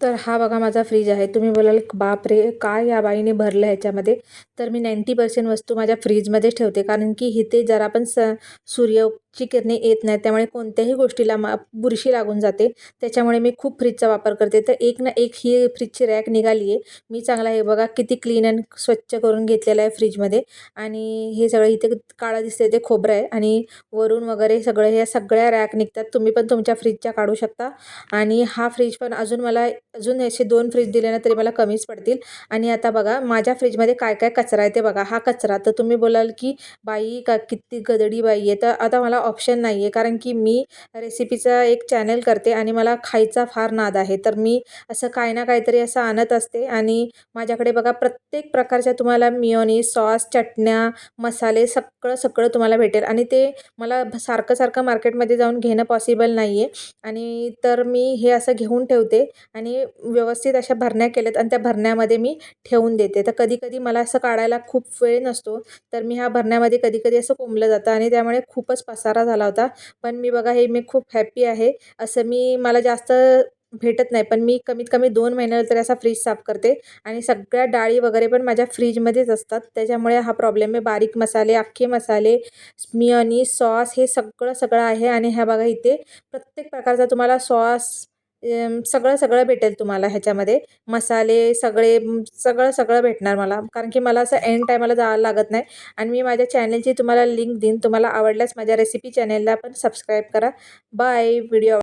तर हा बघा माझा फ्रीज आहे. तुम्ही बोलाल बाप रे काय या बाईने भरलं ह्याच्यामध्ये? तर मी नाईंटी पर्सेंट वस्तू माझ्या फ्रीजमध्येच ठेवते. कारण की इथे जरा पण स सूर्य ची किरणे येत नाहीत. त्यामुळे कोणत्याही गोष्टीला मा बुरशी लागून जाते. त्याच्यामुळे मी खूप फ्रीजचा वापर करते. तर एक ना एक ही फ्रीजची रॅक निघाली आहे मी चांगला हे बघा किती क्लीन अँड स्वच्छ करून घेतलेलं आहे फ्रीजमध्ये आणि हे सगळं इथे काळं दिसते ते खोबरं आहे. आणि वरून वगैरे सगळं ह्या सगळ्या रॅक निघतात. तुम्ही पण तुमच्या फ्रीजच्या काढू शकता. आणि हा फ्रीज पण अजून मला अजून असे दोन फ्रीज दिले ना तरी मला कमीच पडतील. आणि आता बघा माझ्या फ्रीजमध्ये काय काय कचरा आहे ते बघा. हा कचरा तर तुम्ही बोलाल की बाई का किती गदडी बाई आहे. तर आता मला ऑप्शन नाही आहे कारण की मी रेसिपीचा एक चॅनल करते आणि मला खायचा फार नाद आहे. तर मी असं काय ना काहीतरी असं आणत असते. आणि माझ्याकडे बघा प्रत्येक प्रकारच्या तुम्हाला मिओनी सॉस चटण्या मसाले सगळं सगळं तुम्हाला भेटेल. आणि ते मला सारखं सारखं मार्केटमध्ये जाऊन घेणं पॉसिबल नाही आहे आणि तर मी हे असं घेऊन ठेवते आणि व्यवस्थित अशा भरण्या केल्यात आणि त्या भरण्यामध्ये मी ठेवून देते. तर कधी कधी मला असं काढायला खूप वेळ नसतो. तर मी ह्या भरण्यामध्ये कधी कधी असं कोंबलं जातं आणि त्यामुळे खूपच पसारा झाला होता. पण मी बघा हे मी खूप हॅप्पी आहे. असं मी मला जास्त भेटत नाही. पण मी कमीत कमी दोन महिन्याला तरी असा फ्रीज साफ करते. आणि सगळ्या डाळी वगैरे पण माझ्या फ्रीजमध्येच असतात. त्याच्यामुळे हा प्रॉब्लेम आहे. बारीक मसाले अख्खे मसाले मियनी सॉस हे सगळं सगळं आहे. आणि ह्या बघा इथे प्रत्येक प्रकारचा तुम्हाला सॉस सगळं सगळं भेटेल तुम्हाला ह्याच्यामध्ये. मसाले सगळे सगळं सगळं भेटणार मला. कारण की मला असं एंड टायमाला जायला लागत नाही. आणि मी माझ्या चॅनलची तुम्हाला लिंक देईन. तुम्हाला आवडल्यास माझ्या रेसिपी चॅनलला पण सबस्क्राईब करा. Bye video